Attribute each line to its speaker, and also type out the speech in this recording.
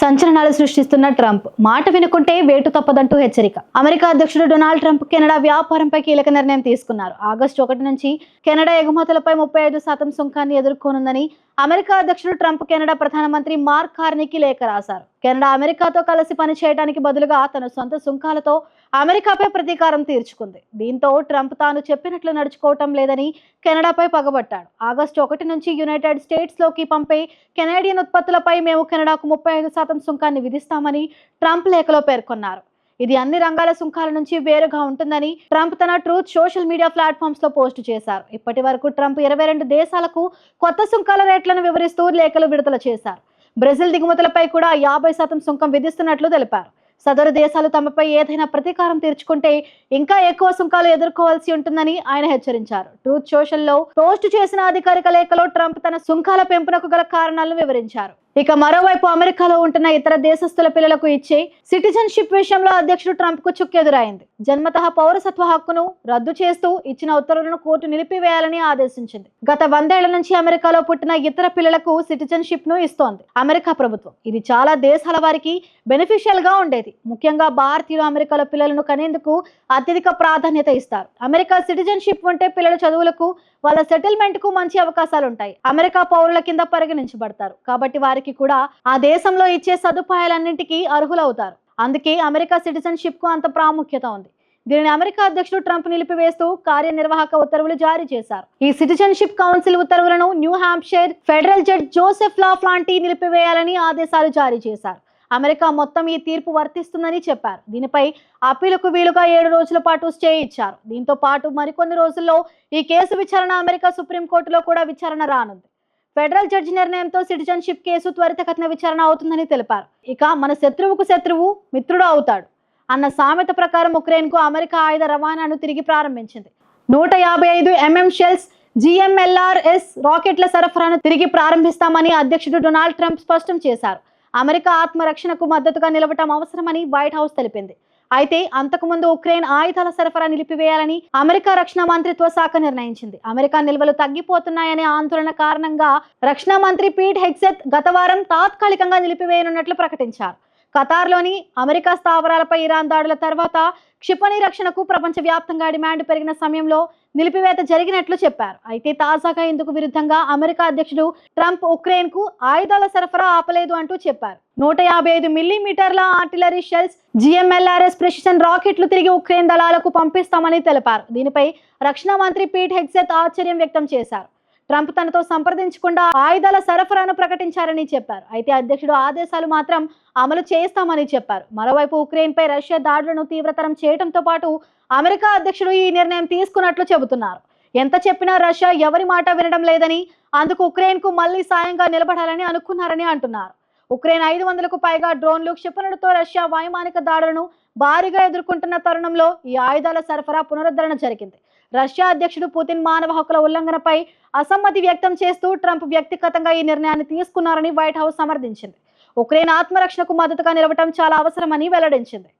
Speaker 1: సంచలనాలు సృష్టిస్తున్న Trump. మాట వినుకుంటే వేటు తప్పదంటూ హెచ్చరిక. అమెరికా అధ్యక్షుడు డొనాల్డ్ ట్రంప్ కెనడా వ్యాపారంపై కీలక నిర్ణయం తీసుకున్నారు. ఆగస్టు ఒకటి నుంచి కెనడా ఎగుమతులపై ముప్పై ఐదు శాతం సుంకాన్ని ఎదుర్కోనుందని అమెరికా అధ్యక్షుడు ట్రంప్ కెనడా ప్రధానమంత్రి మార్క్ కార్నీకి లేఖ రాశారు. కెనడా అమెరికాతో కలిసి పనిచేయడానికి బదులుగా తన సొంత సుంకాలతో అమెరికాపై ప్రతీకారం తీర్చుకుంది. దీంతో ట్రంప్ తాను చెప్పినట్లు నడుచుకోవటం లేదని కెనడాపై పగబట్టాడు. ఆగస్టు ఒకటి నుంచి యునైటెడ్ స్టేట్స్లోకి పంపే కెనేడియన్ ఉత్పత్తులపై మేము కెనడాకు ముప్పై ఐదు శాతం సుంకాన్ని విధిస్తామని ట్రంప్ లేఖలో పేర్కొన్నారు. ఇది అన్ని రంగాల సుంకాల నుంచి వేరుగా ఉంటుందని ట్రంప్ తన ట్రూత్ సోషల్ మీడియా ప్లాట్ఫామ్స్లో పోస్ట్ చేశారు. ఇప్పటి వరకు ట్రంప్ ఇరవై రెండు దేశాలకు కొత్త సుంకాల రేట్లను వివరిస్తూ లేఖలు విడుదల చేశారు. బ్రెజిల్ దిగుమతులపై కూడా యాభై శాతం సుంకం విధిస్తున్నట్లు తెలిపారు. సదరు దేశాలు తమపై ఏదైనా ప్రతీకారం తీర్చుకుంటే ఇంకా ఎక్కువ సుంకాలు ఎదుర్కోవాల్సి ఉంటుందని ఆయన హెచ్చరించారు. ట్రూత్ సోషల్లో పోస్ట్ చేసిన అధికారిక లేఖలో ట్రంప్ తన సుంకాల పెంపునకు గల కారణాలను వివరించారు. ఇక మరోవైపు అమెరికాలో ఉంటున్న ఇతర దేశస్తుల పిల్లలకు ఇచ్చే సిటిజన్షిప్ విషయంలో అధ్యక్షుడు ట్రంప్కు చుక్కెదురైంది. జన్మతః పౌరసత్వ హక్కును రద్దు చేస్తూ ఇచ్చిన ఉత్తర్వులను కోర్టు నిలిపివేయాలని ఆదేశించింది. గత వందేళ్ళ నుంచి అమెరికాలో పుట్టిన ఇతర పిల్లలకు సిటిజన్షిప్ను ఇస్తోంది అమెరికా ప్రభుత్వం. ఇది చాలా దేశాల వారికి బెనిఫిషియల్గా ఉండేది. ముఖ్యంగా భారతీయులు అమెరికాలో పిల్లలను కనేందుకు అత్యధిక ప్రాధాన్యత ఇస్తారు. అమెరికా సిటిజన్షిప్ ఉంటే పిల్లల చదువులకు వాళ్ళ సెటిల్మెంట్కు మంచి అవకాశాలు ఉంటాయి అమెరికా పౌరుల కింద పరిగణించబడతారు. కాబట్టి వారి వారికి కూడా ఆ దేశంలో ఇచ్చే సదుపాయాలన్నింటికీ అర్హులవుతారు. అందుకే అమెరికా సిటిజన్షిప్కు అంత ప్రాముఖ్యత ఉంది. దీనిని అమెరికా అధ్యక్షుడు ట్రంప్ నిలిపివేస్తూ కార్యనిర్వాహక ఉత్తర్వులు జారీ చేశారు. ఈ సిటిజన్షిప్ కౌన్సిల్ ఉత్తర్వులను New Hampshire federal judge Joseph laugh లాంటి నిలిపివేయాలని ఆదేశాలు జారీ చేశారు. అమెరికా మొత్తం ఈ తీర్పు వర్తిస్తుందని చెప్పారు. దీనిపై అప్పీలకు వీలుగా ఏడు రోజుల పాటు స్టే ఇచ్చారు. దీంతో పాటు మరికొన్ని రోజుల్లో ఈ కేసు విచారణ అమెరికా సుప్రీంకోర్టులో కూడా విచారణ రానుంది. ఫెడరల్ జడ్జి నిర్ణయంతో సిటిజన్షిప్ కేసు త్వరితగతిన విచారణ అవుతుందని తెలిపారు. ఇక మన శత్రువుకు శత్రువు మిత్రుడు అవుతాడు అన్న సామెత ప్రకారం ఉక్రెయిన్కు అమెరికా ఆయుధ రవాణాను తిరిగి ప్రారంభించింది. నూట యాభై ఐదు ఎంఎం షెల్స్ జిఎంఎల్ఆర్ఎస్ రాకెట్ల సరఫరాను తిరిగి ప్రారంభిస్తామని అధ్యక్షుడు డొనాల్డ్ ట్రంప్ స్పష్టం చేశారు. అమెరికా ఆత్మరక్షణకు మద్దతుగా నిలవటం అవసరమని వైట్ హౌస్ తెలిపింది. అయితే అంతకుముందు ఉక్రెయిన్ ఆయుధాల సరఫరా నిలిపివేయాలని అమెరికా రక్షణ మంత్రిత్వ శాఖ నిర్ణయించింది. అమెరికా నిల్వలు తగ్గిపోతున్నాయనే ఆందోళన కారణంగా రక్షణ మంత్రి పీట్ హెగ్సెత్ గత వారం తాత్కాలికంగా నిలిపివేయనున్నట్లు ప్రకటించారు. ఖతార్లోని అమెరికా స్థావరాలపై ఇరాన్ దాడుల తర్వాత క్షిపణి రక్షణకు ప్రపంచవ్యాప్తంగా డిమాండ్ పెరిగిన సమయంలో నిలిపివేత జరిగినట్లు చెప్పారు. అయితే తాజాగా ఇందుకు విరుద్ధంగా అమెరికా అధ్యక్షుడు ట్రంప్ ఉక్రెయిన్కు ఆయుధాల సరఫరా ఆపలేదు అంటూ చెప్పారు. నూట యాభై ఐదు మిల్లీమీటర్ల ఆర్టిలరీ షెల్స్ జిఎంఎల్ఆర్ఎస్ ప్రెసిషన్ రాకెట్లు తిరిగి ఉక్రెయిన్ దళాలకు పంపిస్తామని తెలిపారు. దీనిపై రక్షణ మంత్రి పీట్ హెగ్సెత్ ఆశ్చర్యం వ్యక్తం చేశారు. ట్రంప్ తనతో సంప్రదించకుండా ఆయుధాల సరఫరాను ప్రకటించారని చెప్పారు. అయితే అధ్యక్షుడు ఆదేశాలు మాత్రం అమలు చేస్తామని చెప్పారు. మరోవైపు ఉక్రెయిన్పై రష్యా దాడులను తీవ్రతరం చేయడంతో పాటు అమెరికా అధ్యక్షుడు ఈ నిర్ణయం తీసుకున్నట్లు చెబుతున్నారు. ఎంత చెప్పినా రష్యా ఎవరి మాట వినడం లేదని అందుకు ఉక్రెయిన్కు మళ్ళీ సాయంగా నిలబడాలని అనుకున్నారని అంటున్నారు. ఉక్రెయిన్ ఐదు వందలకు పైగా డ్రోన్లు క్షిపణులతో రష్యా వైమానిక దాడులను భారీగా ఎదుర్కొంటున్న తరుణంలో ఈ ఆయుధాల సరఫరా పునరుద్ధరణ జరిగింది. రష్యా అధ్యక్షుడు పుతిన్ మానవ హక్కుల ఉల్లంఘనపై అసమ్మతి వ్యక్తం చేస్తూ ట్రంప్ వ్యక్తిగతంగా ఈ నిర్ణయాన్ని తీసుకున్నారని వైట్ హౌస్ సమర్థించింది. ఉక్రెయిన్ ఆత్మరక్షణకు మద్దతుగా నిలవటం చాలా అవసరమని వెల్లడించింది.